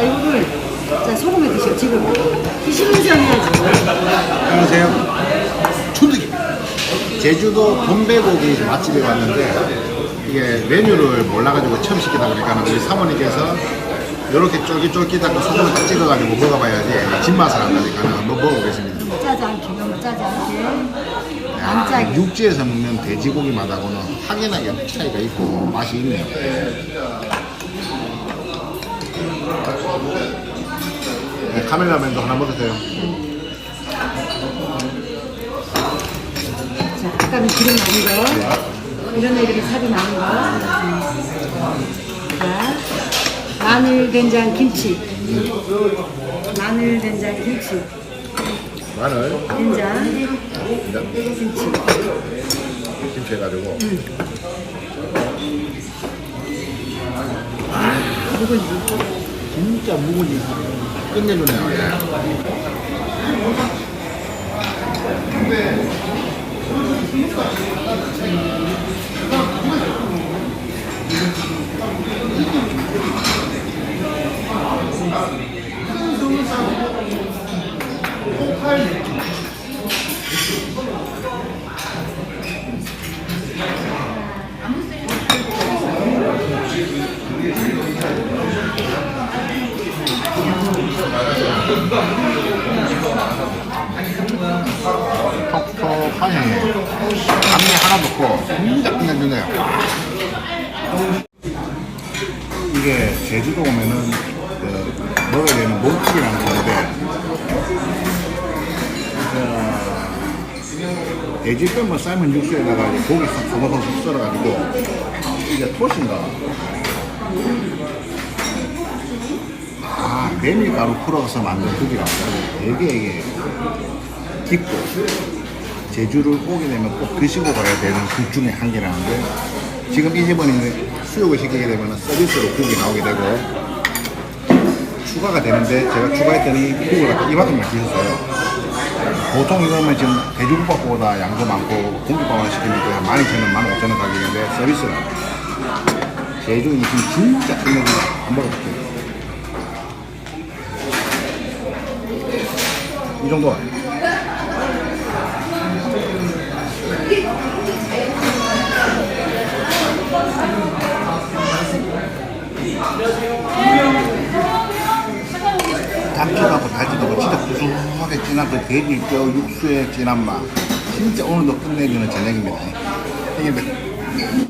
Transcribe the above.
자, 이거를 자, 소금에 드셔, 지금. 드시면서 해야지. 안녕하세요. 춘득입니다. 제주도 돈배고기 맛집에 왔는데 이게 메뉴를 몰라가지고 처음 시키다 보니까 우리 사모님께서 이렇게 쫄깃쫄깃하고 소금을 딱 찍어가지고 먹어봐야지 진맛을 안다니까 한번 먹어보겠습니다. 짜지 않게, 너무 짜지 않게. 안 야, 짜게. 육지에서 먹는 돼지고기 맛하고는 확연하게 차이가 있고 맛이 있네요. 카멜라맨도 하나 먹으세요. 자, 아까는 기름 많은 거. 이런 애 이렇게 살이 많은 거. 음. 자, 마늘, 된장, 김치. 마늘, 된장, 김치. 마늘, 된장, 김치, 김치 해가지고 묵은지. 진짜 묵은지 끝내주네요. 예. 톡톡한 향이 감이 하나도 없고 진짜 끝내주네요. 이게 제주도 오면은 그 먹어야 되는 몸국이라는 건데 그 돼지뼈만 삶은 육수에다가 고기 싹 소모소모 썰어가지고 이게 톳인가 아 메밀가루 풀어서 만든 국이라고 되게 이게 깊고 제주를 오게 되면 꼭 드시고 가야 되는 국 중에 한 개라는데 지금 이 집은 수육을 시키게 되면 서비스로 국이 나오게 되고 추가가 되는데 제가 추가했더니 국을 갖다 이만큼만 주셨어요. 보통 이거면 지금 돼지국밥보다 양도 많고 공깃밥만 시키면 한 12,000원, 15,000원 가격인데 서비스로 제주 인심 진짜 끝내줍니다 한번 먹어볼게요 이 정도 담백하고 달지도 진짜 구수하게 진한 그 돼지뼈 육수의 진한 맛 진짜 오늘도 끝내주는 저녁입니다. 형님들